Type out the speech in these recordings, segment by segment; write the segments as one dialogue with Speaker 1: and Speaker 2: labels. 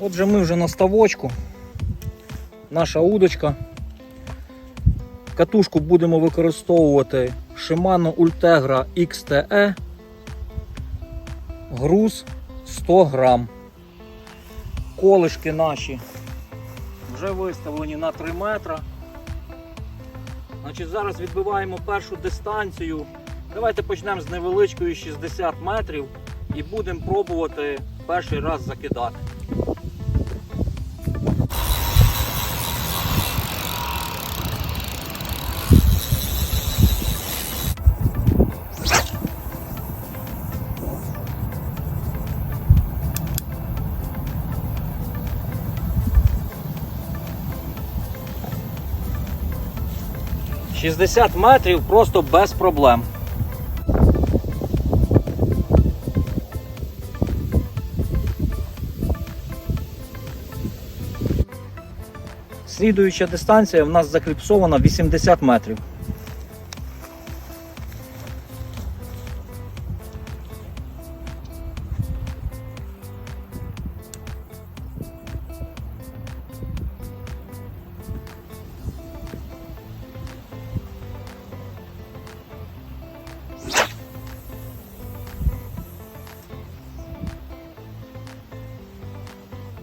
Speaker 1: Отже, ми вже на ставочку. Наша удочка. Катушку будемо використовувати Shimano Ultegra XTE. Груз 100 грам. Колишки наші вже виставлені на 3 метра. Значить, зараз відбиваємо першу дистанцію. Давайте почнемо з невеличкої 60 метрів і будемо пробувати перший раз закидати. «60 метрів просто без проблем. Слідуюча дистанція в нас закліпсована 80 метрів.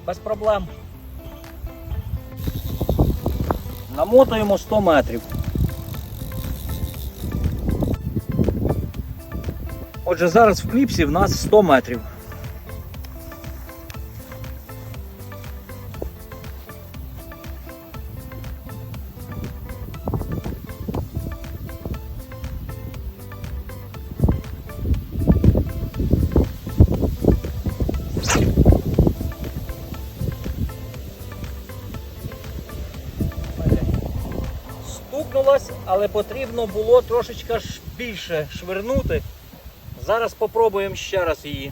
Speaker 1: Без проблем. Намотуємо 100 метрів. Отже, зараз в кліпсі в нас 100 метрів. Стукнулась, але потрібно було трошечки більше швирнути. Зараз спробуємо ще раз її